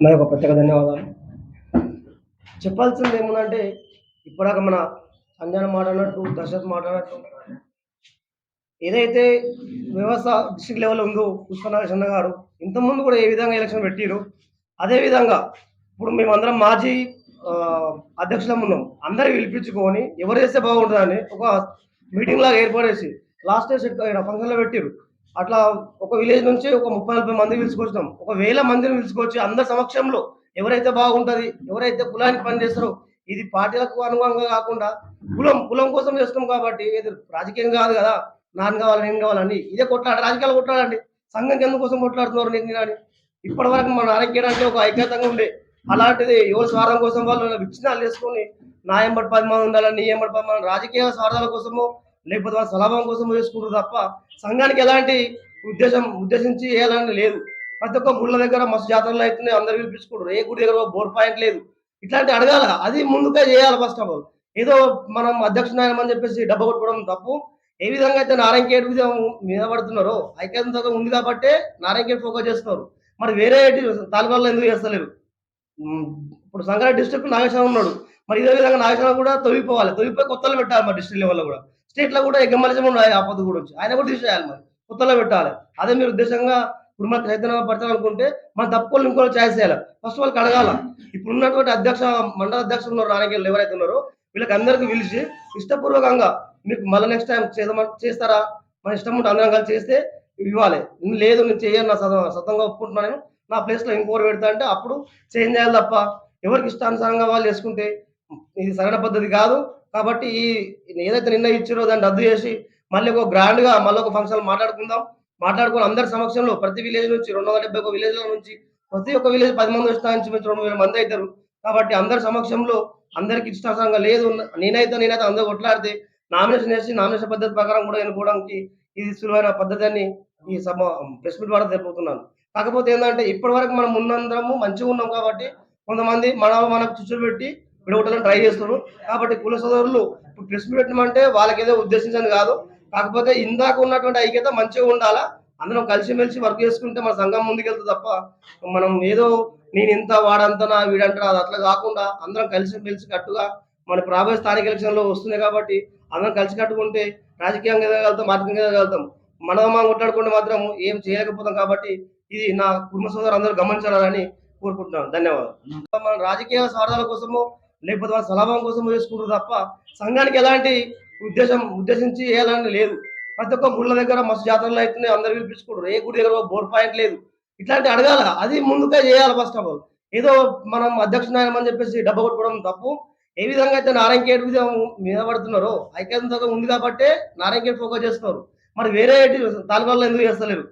నా యొక్క ప్రత్యేక ధన్యవాదాలు. చెప్పాల్సింది ఏముందంటే ఇప్పటిదాకా మన సంజయ్ మాట్లాడినట్టు దశరథ్ మాట్లాడినట్టు ఏదైతే వ్యవస్థ డిస్ట్రిక్ట్ లెవెల్ ఉందో పుష్పనాగేశ్వర గారు ఇంతకుముందు కూడా ఏ విధంగా ఎలక్షన్ పెట్టారు అదేవిధంగా ఇప్పుడు మేమందరం మాజీ అధ్యక్షులం ఉన్నాం. అందరు పిలిపించుకొని ఎవరు చేస్తే బాగుంటుందని ఒక మీటింగ్ లాగా ఏర్పడేసి లాస్ట్ ఇయర్ ఫంక్షన్లో పెట్టారు అట్లా ఒక విలేజ్ నుంచి ఒక ముప్పై నలభై మంది పిలుచుకొచ్చినాం. ఒక వేల మందిని పిలుచుకొచ్చి అందరి సమక్షంలో ఎవరైతే బాగుంటుంది ఎవరైతే కులానికి పనిచేస్తారో ఇది పార్టీలకు అనుగుణంగా కాకుండా కులం కులం కోసం చేస్తున్నాం కాబట్టి ఇది రాజకీయం కాదు కదా. నాన్న కావాలి నేను కావాలని. ఇదే కొట్లాడ రాజకీయాలు కొట్లాడండి. సంఘం కింద కోసం కొట్లాడుతున్నారు నేను అని. ఇప్పటి వరకు మన ఆరోగ్యానికి ఒక ఐక్యతంగా ఉండే. అలాంటిది యువ స్వార్థం కోసం వాళ్ళు విచ్ఛిన్నాలు చేసుకొని నా ఎంబడి పది మంది ఉండాలని నీ ఎంబడి పది మంది రాజకీయ స్వార్థాల కోసమో లేకపోతే వాళ్ళ స్వలాభం కోసం చేసుకుంటారు తప్ప సంఘానికి ఎలాంటి ఉద్దేశం ఉద్దేశించి చేయాలని లేదు. ప్రతి ఒక్క గుళ్ళ దగ్గర మస్తు జాతరలు అవుతున్నాయి అందరు పిలిపించుకుంటారు. ఏ గుడి దగ్గర బోర్ పాయింట్ లేదు. ఇట్లాంటి అడగాల. అది ముందుగా చేయాలి ఫస్ట్ ఆఫ్ ఆల్ ఏదో మనం అధ్యక్షుడు చెప్పేసి డబ్బు కొట్టుకోవడం తప్పు. ఏ విధంగా అయితే నారాయణఖేడ్ మీద మీద పడుతున్నారో ఐక్యతంతో ఉంది కాబట్టి నారాయణఖేడ్ ఫోకస్ చేస్తున్నారు. మరి వేరే తాలూకాల్లో ఎందుకు చేస్తలేరు? ఇప్పుడు సంగారెడ్డి డిస్ట్రిక్ట్ నాగేశ్వరం ఉన్నాడు. మరి ఇదే విధంగా నాగేశ్వరం కూడా తొలిగిపోవాలి తొలిగిపోయి కొత్తలు పెట్టాలి మరి డిస్ట్రిక్ట్ లెవెల్లో కూడా. స్టేట్లో కూడా ఎగ్గమలిజం ఉన్నాయి ఆపద కూడా వచ్చి. ఆయన కూడా తీసేయాలి మరి. కొత్తలో పెట్టాలి. అదే మీరు ఉద్దేశంగా ఇప్పుడు మన చైతన్య పరచాలనుకుంటే మన తప్పులు ఇంకో ఛాయిస్ చేయాలి. ఫస్ట్ వాళ్ళకి అడగాల. ఇప్పుడు ఉన్నటువంటి అధ్యక్ష మండల అధ్యక్షులు ఉన్నారు నాయకులు ఎవరైతే ఉన్నారో వీళ్ళకి అందరికీ పిలిచి ఇష్టపూర్వకంగా మీకు మళ్ళీ నెక్స్ట్ టైం చేద్దామని చేస్తారా? మన ఇష్టం ఉంటే అందరం కలిసి చేస్తే ఇవ్వాలి. లేదు నేను చేయను నా సత- సతంగా ఒప్పుకుంటున్నాను నా ప్లేస్లో ఇంకోటి పెడతా అంటే అప్పుడు చేంజ్ చేయాలి తప్ప ఎవరికి ఇష్టానుసారంగా వాళ్ళు చేసుకుంటే ఇది సరైన పద్ధతి కాదు. కాబట్టి ఈ ఏదైతే నిన్న దాన్ని రద్దు చేసి మళ్ళీ ఒక గ్రాండ్గా మళ్ళీ ఒక ఫంక్షన్ మాట్లాడుకుందాం. మాట్లాడుకుని అందరి సమక్షంలో ప్రతి విలేజ్ నుంచి రెండు వందల డెబ్బై ఒక విలేజ్ నుంచి ప్రతి ఒక్క విలేజ్ పది మంది వచ్చిన నుంచి రెండు వేల మంది అవుతారు. కాబట్టి అందరి సమక్షంలో అందరికి ఇష్టాసంగా లేదు. నేనైతే నేనైతే అందరూ కొట్లాడితే నామినేషన్ చేసి నామినేషన్ పద్ధతి ప్రకారం కూడా ఎన్నుకోవడానికి ఇది సులువైన పద్ధతి అని ఈ సభ ప్రెస్ మీట్ ద్వారా తెలిపోతున్నాను కాకపోతే ఏంటంటే ఇప్పటి వరకు మనం ఉన్నందరము మంచిగా ఉన్నాం కాబట్టి కొంతమంది మన మనకు చుచ్చు పెట్టి విడగొట్టాలని ట్రై చేస్తున్నారు. కాబట్టి కుల సోదరులు ఇప్పుడు ప్రెస్ పెట్టమంటే వాళ్ళకి ఏదో ఉద్దేశించని కాదు. కాకపోతే ఇందాక ఉన్నటువంటి ఐక్యత మంచిగా ఉండాలా? అందరం కలిసిమెలిసి వర్క్ చేసుకుంటే మన సంఘం ముందుకెళ్తుంది తప్ప మనం ఏదో నేను ఇంత వాడంతనా వీడంటారా అది అట్లా కాకుండా అందరం కలిసి మెలిసి కట్టుగా మన రాబోయే స్థానిక ఎలక్షన్లో వస్తున్నాయి కాబట్టి అందరం కలిసి కట్టుకుంటే రాజకీయంగా ఎదగలుగుతాం ఆర్థికంగా ఎదగలుగుతాం. మనం మనం కొట్లాడుకుంటే మాత్రం ఏం చేయలేకపోతాం కాబట్టి ఇది నా కుటుంబ సోదరు అందరూ గమనించాలని కోరుకుంటున్నాను. ధన్యవాదాలు. మన రాజకీయ స్వార్థాల కోసము లేకపోతే వాళ్ళ సలాభం కోసం చేసుకుంటారు తప్ప సంఘానికి ఎలాంటి ఉద్దేశం ఉద్దేశించి చేయాలని లేదు. ప్రతి ఒక్క గుళ్ళ దగ్గర మస్తు జాతరలు అయితే అందరు పిలిపించుకుంటారు. ఏ గుడి దగ్గర బోర్ పాయింట్ లేదు. ఇట్లాంటి అడగాల. అది ముందుగా చేయాలి ఫస్ట్ ఆఫ్ ఆల్ ఏదో మనం అధ్యక్షుడు చెప్పేసి డబ్బు కొట్టుకోవడం తప్పు. ఏ విధంగా అయితే నారాయణఖేడ్ మీద మీద పడుతున్నారో ఐక్యత ఉంది కాబట్టి నారాయణఖేడ్ ఫోకస్ చేస్తున్నారు. మరి వేరే తాలూకాల్లో ఎందుకు చేస్తలేరు?